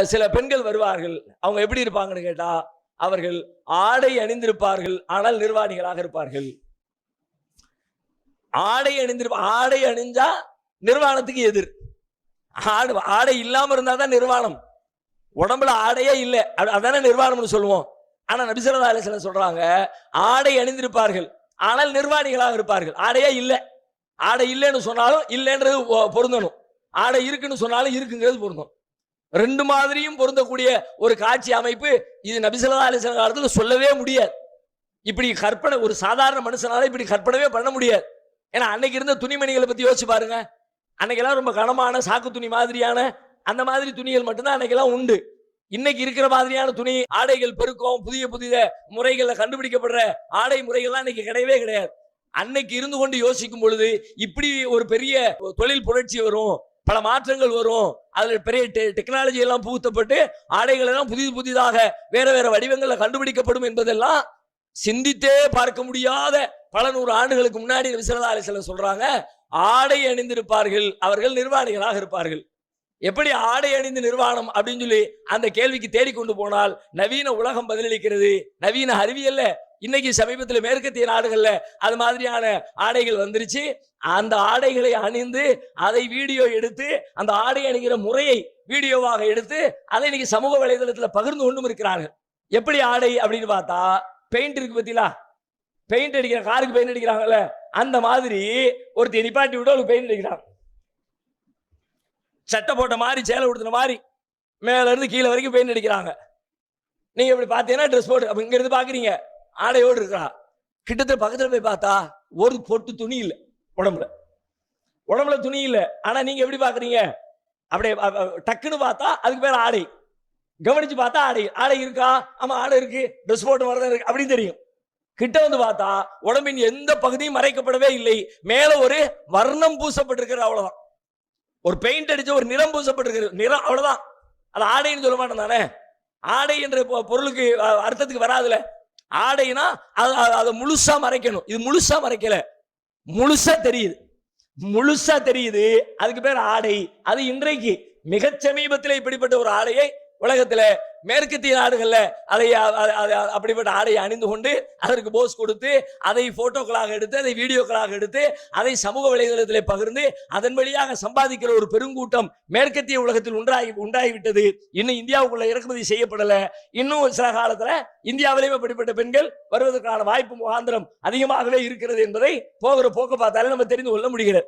சில பெண்கள் வருவார்கள். அவங்க எப்படி இருப்பாங்கன்னு கேட்டா அவர்கள் ஆடை அணிந்திருப்பார்கள் ஆனால் நிர்வாணிகளாக இருப்பார்கள். ஆடை அணிந்திருப்ப ஆடை அணிஞ்சா நிர்வாணத்துக்கு எதிர். ஆடு ஆடை இல்லாம இருந்தா தான் நிர்வாணம். உடம்புல ஆடையே இல்லை. அது- அதானே நிர்வாணம்னு சொல்லுவோம். ஆனா நபிசரதா அலிஸ்லாம் சொல்றாங்க ஆடை அணிந்திருப்பார்கள் ஆனால் நிர்வாணிகளாக இருப்பார்கள். ஆடையே இல்லை. ஆடை இல்லைன்னு சொன்னாலும் இல்லைன்றது பொருந்தணும். ஆடை இருக்குன்னு சொன்னாலும் இருக்குங்கிறது பொருந்தும் ரெண்டு மாதிரியும் பொருந்தக்கூடிய ஒரு காட்சி அமைப்பு இது நபிசல்லா அலிஸ்லாம் காலத்தில் சொல்லவே முடியாது. இப்படி கற்பனை ஒரு சாதாரண மனுஷனால இப்படி கற்பனவே பண்ண முடியாது. ஏன்னா அன்னைக்கு இருந்த துணிமணிகளை பத்தி யோசிச்சு பாருங்க. அன்னைக்கெல்லாம் ரொம்ப கனமான சாக்கு துணி மாதிரியான அந்த மாதிரி துணிகள் மட்டும்தான் அன்னைக்கெல்லாம் உண்டு. இன்னைக்கு இருக்கிற மாதிரியான துணி ஆடைகள் பெருக்கம் புதிய புதிய முறைகளில் கண்டுபிடிக்கப்படுற ஆடை முறைகள்லாம் இன்னைக்கு கிடையவே கிடையாது. அன்னைக்கு இருந்து கொண்டு யோசிக்கும் பொழுது இப்படி ஒரு பெரிய தொழில் புரட்சி வரும். பல மாற்றங்கள் வரும். அதில் பெரிய டெக்னாலஜி எல்லாம் புகுத்தப்பட்டு ஆடைகள் எல்லாம் புதிது புதிதாக வேற வேற வடிவங்களில் கண்டுபிடிக்கப்படும் என்பதெல்லாம் சிந்தித்தே பார்க்க முடியாத பல நூறு ஆண்டுகளுக்கு முன்னாடி விசரதா அலிசல்லம் சொல்றாங்க. ஆடை அணிந்திருப்பார்கள் அவர்கள் நிர்வாணிகளாக இருப்பார்கள். எப்படி ஆடை அணிந்து நிர்வாணம் அப்படின்னு சொல்லி அந்த கேள்விக்கு தேடிக்கொண்டு போனால் நவீன உலகம் பதிலளிக்கிறது. நவீன அறிவியல்ல இன்னைக்கு சமீபத்தில் மேற்கத்திய நாடுகள்ல அது மாதிரியான ஆடைகள் வந்துருச்சு. அந்த ஆடைகளை அணிந்து அதை வீடியோ எடுத்து அந்த ஆடை அணிகிற முறையை வீடியோவாக எடுத்து அதை இன்னைக்கு சமூக வலைதளத்தில் பகிர்ந்து கொண்டும் இருக்கிறார்கள். எப்படி ஆடை அப்படின்னு பார்த்தா பெயிண்ட் இருக்கு பத்திலா பெயிண்ட் அடிக்கிற காருக்கு பெயிண்ட் அடிக்கிறாங்கல்ல அந்த மாதிரி ஒருத்தர் நிப்பாட்டி விட்டு அவளுக்கு பெயிண்ட் அடிக்கிறாங்க. சட்டை போட்ட மாதிரி சேலை உடுத்தின மாதிரி மேலேருந்து கீழே வரைக்கும் பெயிண்ட் அடிக்கிறாங்க. நீங்கள் இப்படி பார்த்தீங்கன்னா ட்ரெஸ் போட்டு அப்ப இங்க பார்க்குறீங்க. ஆடையோடு இருக்கிறா. கிட்டத்தட்ட பக்கத்தில் போய் பார்த்தா ஒரு பொட்டு துணி இல்லை உடம்புல. உடம்புல துணி இல்லை. ஆனால் நீங்கள் எப்படி பார்க்குறீங்க? அப்படியே டக்குன்னு பார்த்தா அதுக்கு பேர் ஆடை. கவனிச்சு பார்த்தா ஆடை. ஆடை இருக்கா? ஆமாம் ஆடை இருக்கு. ட்ரெஸ் போட்டு வரதான் இருக்கு. அப்படின்னு தெரியும். கிட்ட வந்து பார்த்தா உடம்பின் எந்த பகுதியும் மறைக்கப்படவே இல்லை. மேலே ஒரு வர்ணம் பூசப்பட்டிருக்கிற அவ்வளோதான் ஒரு பெயிண்ட் அடிச்ச ஒரு நிறம் பூசப்பட்டிருக்கு நிறம் அவ்வளவுதான். அது ஆடைன்னு சொல்ல மாட்டேன் தானே ஆடை என்ற பொ- பொருளுக்கு அர்த்தத்துக்கு வராதுல. ஆடைனா அது- அதை முழுசா மறைக்கணும். இது முழுசா மறைக்கல. முழுசா தெரியுது. முழுசா தெரியுது. அதுக்கு பேர் ஆடை. அது இன்றைக்கு மிக சமீபத்தில் இப்படிப்பட்ட ஒரு ஆடையை உலகத்துல மேற்கத்திய நாடுகள்ல அதை அப்படிப்பட்ட ஆடையை அணிந்து கொண்டு அதற்கு போஸ் கொடுத்து அதை போட்டோக்களாக எடுத்து அதை வீடியோக்களாக எடுத்து அதை சமூக வலைதளத்தில் பகிர்ந்து அதன் வழியாக சம்பாதிக்கிற ஒரு பெருங்கூட்டம் மேற்கத்திய உலகத்தில் உண்டாகி உண்டாகிவிட்டது. இன்னும் இந்தியாவுக்குள்ள இறக்குமதி செய்யப்படல. இன்னும் சில காலத்துல இந்தியாவிலேயும் அப்படிப்பட்ட பெண்கள் வருவதற்கான வாய்ப்பு முகாந்திரம் அதிகமாகவே இருக்கிறது என்பதை போகிற போக்க பார்த்தாலே நம்ம தெரிந்து கொள்ள முடிகிறது.